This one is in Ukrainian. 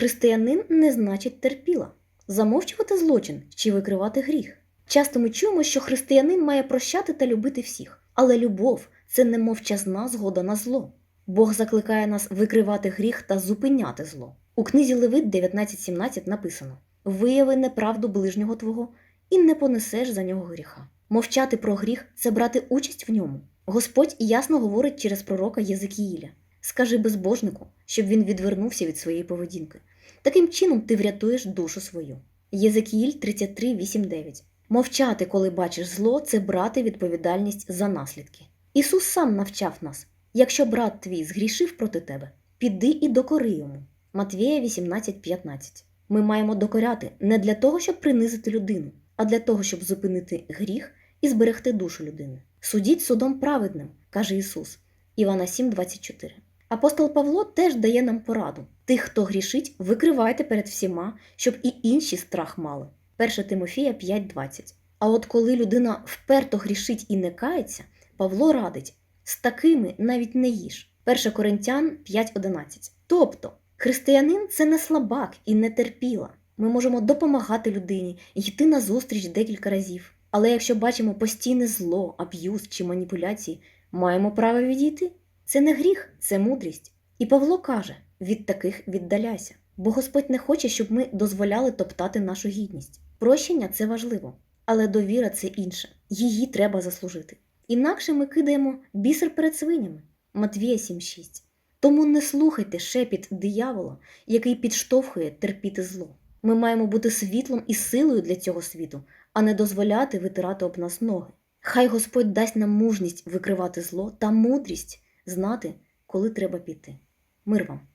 Християнин не значить терпіла, замовчувати злочин чи викривати гріх. Часто ми чуємо, що християнин має прощати та любити всіх, але любов це не мовчазна згода на зло. Бог закликає нас викривати гріх та зупиняти зло. У книзі Левит 19.17 написано: Вияви неправду ближнього твого і не понесеш за нього гріха. Мовчати про гріх це брати участь в ньому. Господь ясно говорить через пророка Єзекіїля: Скажи безбожнику, щоб він відвернувся від своєї поведінки. Таким чином ти врятуєш душу свою. Єзекіїль 33.8.9 Мовчати, коли бачиш зло, це брати відповідальність за наслідки. Ісус сам навчав нас: якщо брат твій згрішив проти тебе, піди і докори йому. Матвія 18.15 Ми маємо докоряти не для того, щоб принизити людину, а для того, щоб зупинити гріх і зберегти душу людини. Судіть судом праведним, каже Ісус. Івана 7.24 Апостол Павло теж дає нам пораду: тих, хто грішить, викривайте перед всіма, щоб і інші страх мали. 1 Тимофія 5.20 А от коли людина вперто грішить і не кається, Павло радить з такими навіть не їж. 1 Коринтян 5.11 Тобто, християнин це не слабак і не терпіла. Ми можемо допомагати людині, йти на зустріч декілька разів. Але якщо бачимо постійне зло, аб'юз чи маніпуляції, маємо право відійти. Це не гріх, це мудрість. І Павло каже: від таких віддаляйся. Бо Господь не хоче, щоб ми дозволяли топтати нашу гідність. Прощення це важливо, але довіра це інше. Її треба заслужити. Інакше ми кидаємо бісер перед свинями. Матвія 7.6. Тому не слухайте шепіт диявола, який підштовхує терпіти зло. Ми маємо бути світлом і силою для цього світу, а не дозволяти витирати об нас ноги. Хай Господь дасть нам мужність викривати зло та мудрість знати, коли треба піти. Мир вам!